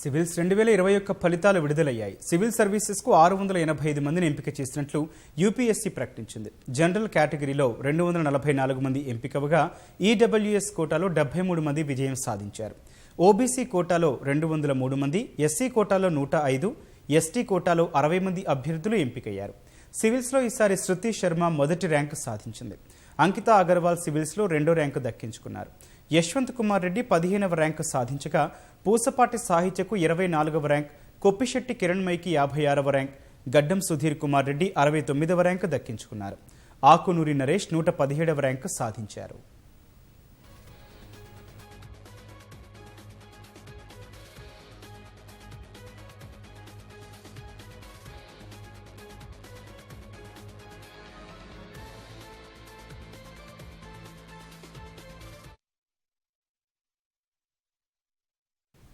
Civils రెండు వేల ఇరవై ఒక్క ఫలితాలు విడుదలయ్యాయి. సివిల్ సర్వీసెస్కు ఆరు వందల ఎనభై ఐదు మందిని ఎంపిక చేసినట్లు యూపీఎస్సీ ప్రకటించింది. జనరల్ కేటగిరీలో రెండు వందల నలభై నాలుగు మంది ఎంపికవగా ఈడబ్ల్యూఎస్ కోటాలో డెబ్బై మూడు మంది విజయం సాధించారు. ఓబీసీ కోటాలో రెండు వందల మూడు మంది ఎస్సీ కోటాలో నూట ఐదు ఎస్టీ కోటాలో అరవై మంది అభ్యర్థులు ఎంపికయ్యారు. సివిల్స్లో ఈసారి శృతి శర్మ మొదటి ర్యాంకు సాధించింది. అంకిత అగర్వాల్ సివిల్స్లో రెండో ర్యాంకు దక్కించుకున్నారు. యశ్వంత్ కుమార్ రెడ్డి పదిహేనవ ర్యాంకు సాధించగా పూసపాటి సాహిత్యకు ఇరవై నాలుగవ ర్యాంక్ కొప్పిశెట్టి కిరణ్మయికి యాభై ఆరవ ర్యాంక్ గడ్డం సుధీర్ కుమార్ రెడ్డి అరవై తొమ్మిదవ ర్యాంకు దక్కించుకున్నారు. ఆకునూరి నరేష్ నూట పదిహేడవ ర్యాంకు సాధించారు.